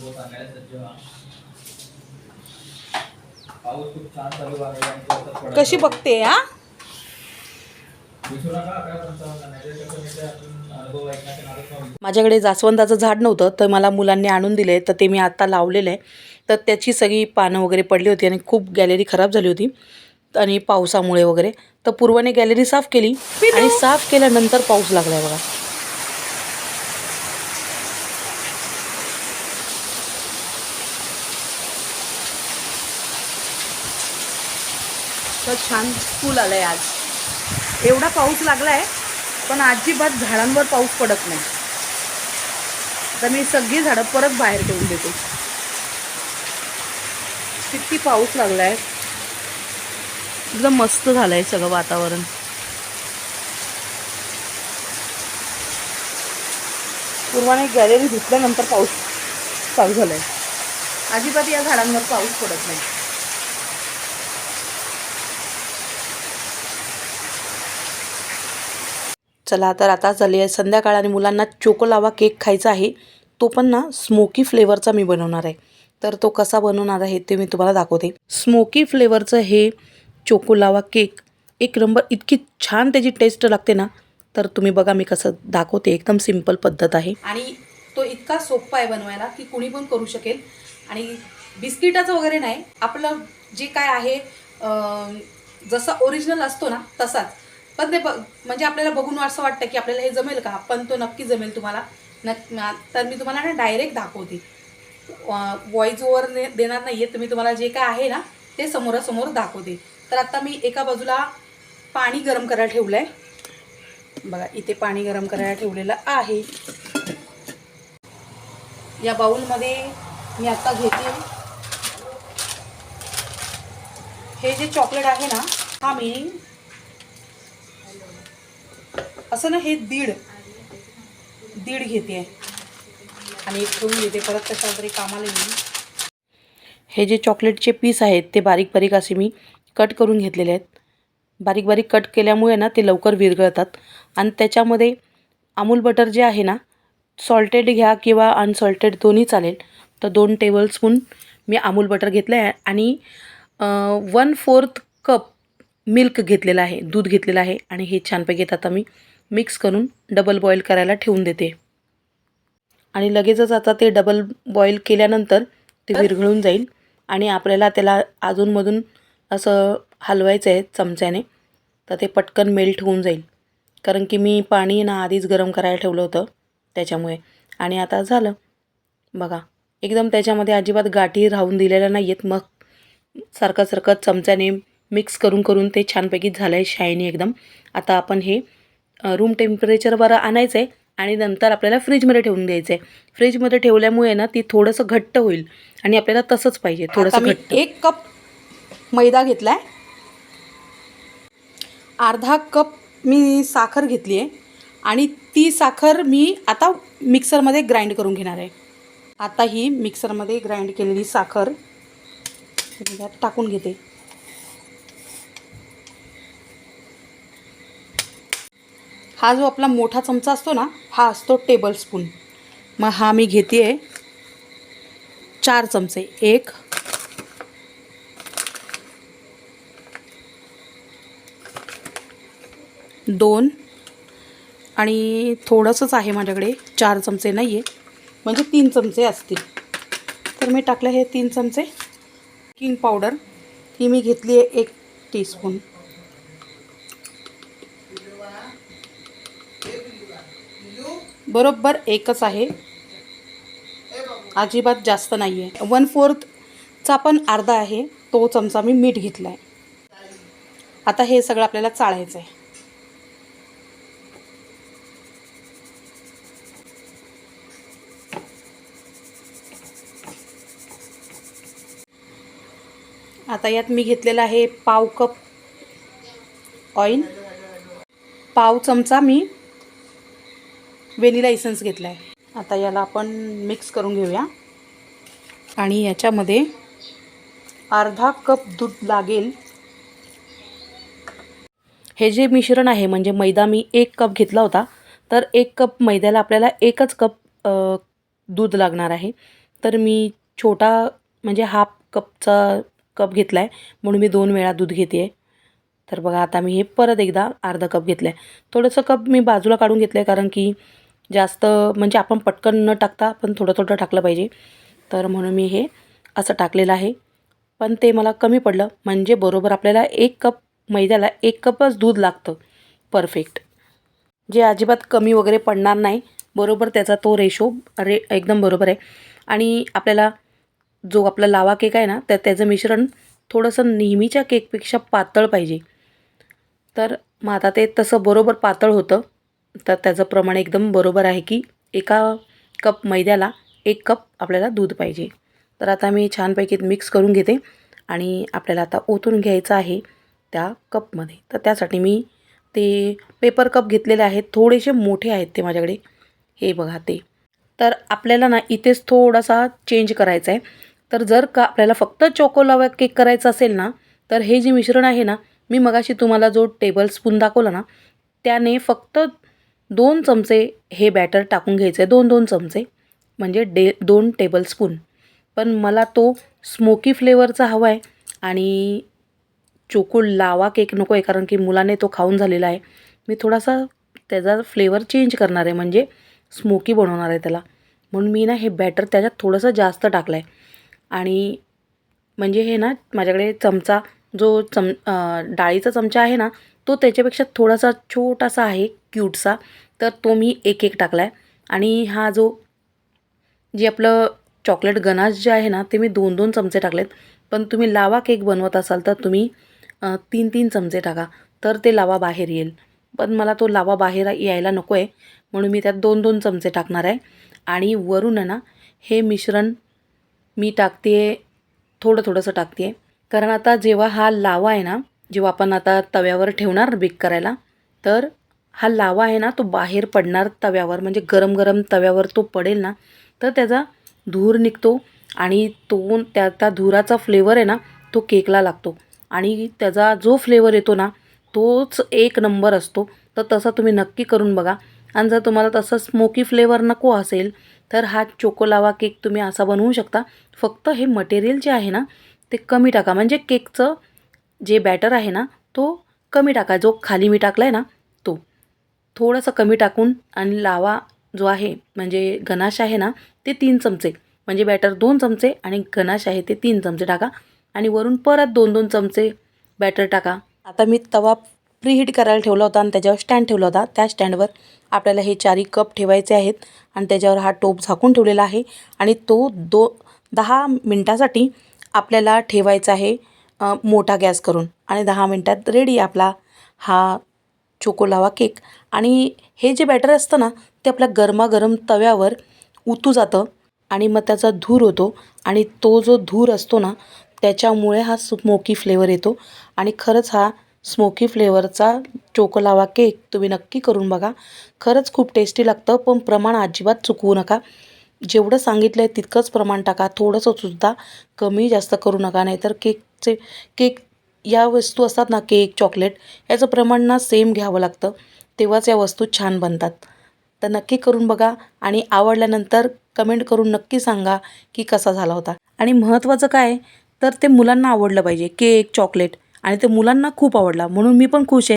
अनुभव सांगायला सज्ज व्हा. पाऊस खूप छान चालू आहे. आणि तो आता पडत कशी. बघते हा. माझ्याकडे जास्वंदाचं झाड नव्हतं तर मला मुलांनी आणून दिले तर ते मी आता लावलेलं. आहे तर त्याची सगळी पानं वगैरे पडली होती आणि खूप गॅलरी खराब झाली होती आणि पावसामुळे वगैरे. तर पूर्वाने गॅलरी साफ केली आणि साफ केल्यानंतर पाऊस लागलाय बघा. तर छान फूल आहे आज. एवढा पाऊस लागला आहे पण अजिबात झाडांवर पाऊस पडत नाही. तर मी सगळी झाडं परत बाहेर ठेवून देते. किती पाऊस लागलाय. एकदम मस्त झालंय सगळं वातावरण. पूर्वाने गॅलरी धुतल्यानंतर पाऊस चालू झालाय. अजिबात या झाडांवर पाऊस पडत नाही. चला तर आता झाली आहे संध्याकाळ आणि मुलांना चोको लावा केक खायचा आहे तो पण ना स्मोकी फ्लेवरचा मी बनवणार आहे. तर तो कसा बनवणार आहे ते मी तुम्हाला दाखवते. स्मोकी फ्लेवरचं हे चोको लावा केक एक नंबर इतकी छान त्याची टेस्ट लागते ना. तर तुम्ही बघा मी कसं दाखवते एकदम सिंपल पद्धत आहे. आणि तो इतका सोपा आहे बनवायला की कुणी पण करू शकेल. आणि बिस्किटाचं वगैरे नाही आपलं जे काय आहे जसा ओरिजिनल असतो ना तसाच. पण ते ब म्हणजे आपल्याला बघून असं वाटतं की आपल्याला हे जमेल का? पण तो नक्की जमेल तुम्हाला. नक् तर मी तुम्हाला ना डायरेक्ट दाखवते. व्हॉइस ओवर देणार नाही आहे तर मी तुम्हाला जे काय आहे ना ते समोरासमोर दाखवते. तर आत्ता मी एका बाजूला पाणी गरम करायला ठेवलं आहे बघा इथे पाणी गरम करायला ठेवलेलं आहे. या बाऊलमध्ये मी आत्ता घेते. हे जे चॉकलेट आहे ना हा मी असं ना हे दीड दीड घेते. आणि ठेवून घेते परत कशा कामाला येईल. हे जे चॉकलेटचे पीस आहेत ते बारीक बारीक असे मी कट करून घेतलेले आहेत. बारीक बारीक कट केल्यामुळे ना ते लवकर विरघळतात. आणि त्याच्यामध्ये अमूल बटर जे आहे ना सॉल्टेड घ्या किंवा अनसॉल्टेड दोन्ही चालेल. तर दोन टेबलस्पून मी अमूल बटर घेतलं आहे आणि वन फोर्थ कप मिल्क घेतलेलं आहे दूध घेतलेलं आहे. आणि हे छानपैकी आता मी मिक्स करून डबल बॉईल करायला ठेवून देते. आणि लगेचच आता ते डबल बॉईल केल्यानंतर ते विरघळून जाईल. आणि आपल्याला त्याला अजूनमधून असं हलवायचं आहे चमच्याने तर ते पटकन मेल्ट होऊन जाईल. कारण की मी पाणी ना आधीच गरम करायला ठेवलं होतं त्याच्यामुळे. आणि आता झालं. बघा एकदम त्याच्यामध्ये अजिबात गाठी राहून दिलेल्या नाही आहेत मग सारखं सारखं चमच्याने मिक्स करून करून ते छानपैकी झालं आहे शायनी एकदम. आता आपण हे रूम टेम्परेचरवर आणायचं आहे आणि नंतर आपल्याला फ्रीजमध्ये ठेवून द्यायचं आहे फ्रीजमध्ये ठेवल्यामुळे ना ती थोडंसं घट्ट होईल आणि आपल्याला तसंच पाहिजे थोडंसं घट्ट. एक कप मैदा घेतला आहे अर्धा कप मी साखर घेतली आहे आणि ती साखर मी आता मिक्सरमध्ये ग्राइंड करून घेणार आहे. आता ही मिक्सरमध्ये ग्राइंड केलेली साखर टाकून घेते. हा जो आपला मोठा चमचा असतो ना हा असतो टेबल स्पून मग हा मी घेते आहे चार चमचे. एक दोन आणि थोडंसंच आहे माझ्याकडे चार चमचे नाही आहे म्हणजे तीन चमचे असतील. तर मी टाकले हे तीन चमचे. किंग पावडर ही मी घेतली आहे एक टीस्पून बरोबर एकच आहे. अजिबात जास्त नाही आहे वन फोर्थचा पण अर्धा आहे. तो चमचा मी मीठ घेतला आहे आता हे सगळं आपल्याला चाळायचं आहे. आता यात मी घेतलेला आहे पाव कप ऑइल. पाव चमचा मी वेनिला इसेन्स घेतला आहे आता याला आपण मिक्स करून घेऊया. आणि याच्यामध्ये अर्धा कप दूध लागेल. हे जे मिश्रण आहे म्हणजे मैदा मी एक कप घेतला होता. तर एक कप मैद्याला आपल्याला एकच कप दूध लागणार आहे. तर मी छोटा म्हणजे हाफ कपचा कप घेतला आहे म्हणून मी दोन वेळा दूध घेते आहे तर बघा आता मी हे परत एकदा अर्धा कप घेतलं आहे थोडंसं कप मी बाजूला काढून घेतलं आहे कारण की जास्त म्हणजे आपण पटकन न टाकता पण थोडं थोडं टाकलं पाहिजे. तर म्हणून मी हे असं टाकलेलं आहे. पण ते मला कमी पडलं. म्हणजे बरोबर आपल्याला एक कप मैद्याला एक कपच दूध लागतं. परफेक्ट. जे अजिबात कमी वगैरे पडणार नाही. बरोबर त्याचा तो रेशो रे एकदम बरोबर आहे. आणि आपल्याला जो आपला लावा केक आहे ना तर त्याचं मिश्रण थोडंसं नेहमीच्या केकपेक्षा पातळ पाहिजे. तर मग आता ते तसं बरोबर पातळ होतं. तर त्याचं प्रमाण एकदम बरोबर आहे की एका कप मैद्याला एक कप आपल्याला दूध पाहिजे. तर आता मी छानपैकी मिक्स करून घेते आणि आपल्याला आता ओतून घ्यायचं आहे त्या कपमध्ये. तर त्यासाठी मी ते पेपर कप घेतलेले आहेत थोडेसे मोठे आहेत ते माझ्याकडे. हे बघा ते. तर आपल्याला ना इथेच थोडासा चेंज करायचा आहे तर जर का आपल्याला फक्त चोकोलावा केक करायचा असेल ना तर हे जे मिश्रण आहे ना मी मगाशी तुम्हाला जो टेबल स्पून दाखवला ना त्याने फक्त दोन चमचे हे बॅटर टाकून घ्यायचं आहे दोन दोन चमचे. म्हणजे डे दोन टेबलस्पून पण मला तो स्मोकी फ्लेवरचा हवा आहे आणि चोकू लावा केक नको आहे कारण की मुलाने तो खाऊन झालेला आहे. मी थोडासा त्याचा फ्लेवर चेंज करणार आहे म्हणजे स्मोकी बनवणार आहे त्याला. म्हणून मी ना हे बॅटर त्याच्यात थोडंसं जास्त टाकलं आहे आणि म्हणजे हे ना माझ्याकडे चमचा जो चम डाळीचा चमचा आहे ना तो त्याच्यापेक्षा थोडासा छोटासा आहे क्यूटसा. तर तो मी एक एक टाकला आहे आणि हा जो जे आपलं चॉकलेट गनाश जे आहे ना ते मी दोन दोन चमचे टाकलेत. पण तुम्ही लावा केक बनवत असाल तर तुम्ही तीन तीन चमचे टाका. तर ते लावा बाहेर येईल. पण मला तो लावा बाहेर यायला नको आहे म्हणून मी त्यात दोन दोन चमचे टाकणार आहे. आणि वरून आहे ना हे मिश्रण मी टाकते थोडं थोडंसं टाकते आहे कारण आता जेव्हा हा लावा आहे ना जेव्हा आपण आता तव्यावर ठेवणार बेक करायला तर हा लावा आहे ना तो बाहेर पडणार तव्यावर म्हणजे गरम गरम तव्यावर तो पडेल ना तर त्याचा धूर निघतो आणि तो त्या त्या धुराचा फ्लेवर आहे ना तो केकला लागतो. आणि त्याचा जो फ्लेवर येतो ना तोच एक नंबर असतो. तर तसा तुम्ही नक्की करून बघा. आणि जर तुम्हाला तसं स्मोकी फ्लेवर नको असेल तर हा चोको लावा केक तुम्ही असा बनवू शकता. फक्त हे मटेरियल जे आहे ना ते कमी टाका. म्हणजे केकचं जे बॅटर आहे ना तो कमी टाका. जो खाली मी टाकला आहे ना तो. थोडंसं कमी टाकून आणि लावा जो आहे म्हणजे गनाश आहे ना ते तीन चमचे. म्हणजे बॅटर दोन चमचे आणि गनाश आहे ते तीन चमचे टाका. आणि वरून परत दोन दोन चमचे बॅटर टाका. आता मी तवा प्रीहीट करायला ठेवला होता आणि त्याच्यावर स्टँड ठेवला होता. त्या स्टँडवर आपल्याला हे चारी कप ठेवायचे आहेत आणि त्याच्यावर हा टोप झाकून ठेवलेला आहे. आणि तो दो दहा मिनटासाठी आपल्याला ठेवायचा आहे मोठा गॅस करून. आणि दहा मिनटात रेडी आपला हा चोकोलावा केक आणि हे जे बॅटर असतं ना ते आपल्या गरमागरम तव्यावर उतू जातं आणि मग त्याचा धूर होतो. आणि तो जो धूर असतो ना त्याच्यामुळे हा स्मोकी फ्लेवर येतो. आणि खरंच हा स्मोकी फ्लेवरचा चोकोलावा केक तुम्ही नक्की करून बघा. खरंच खूप टेस्टी लागतं पण प्रमाण अजिबात चुकवू नका. जेवढं सांगितलं आहे तितकंच प्रमाण टाका. थोडंसं सुद्धा कमी जास्त करू नका नाहीतर केकचे केक या वस्तू असतात ना केक चॉकलेट याचं प्रमाण ना सेम घ्यावं लागतं. तेव्हाच या वस्तू छान बनतात. तर नक्की करून बघा आणि आवडल्यानंतर कमेंट करून नक्की सांगा की कसा झाला होता. आणि महत्त्वाचं काय तर ते मुलांना आवडलं पाहिजे. केक चॉकलेट आणि ते मुलांना खूप आवडला. म्हणून मी पण खुश आहे.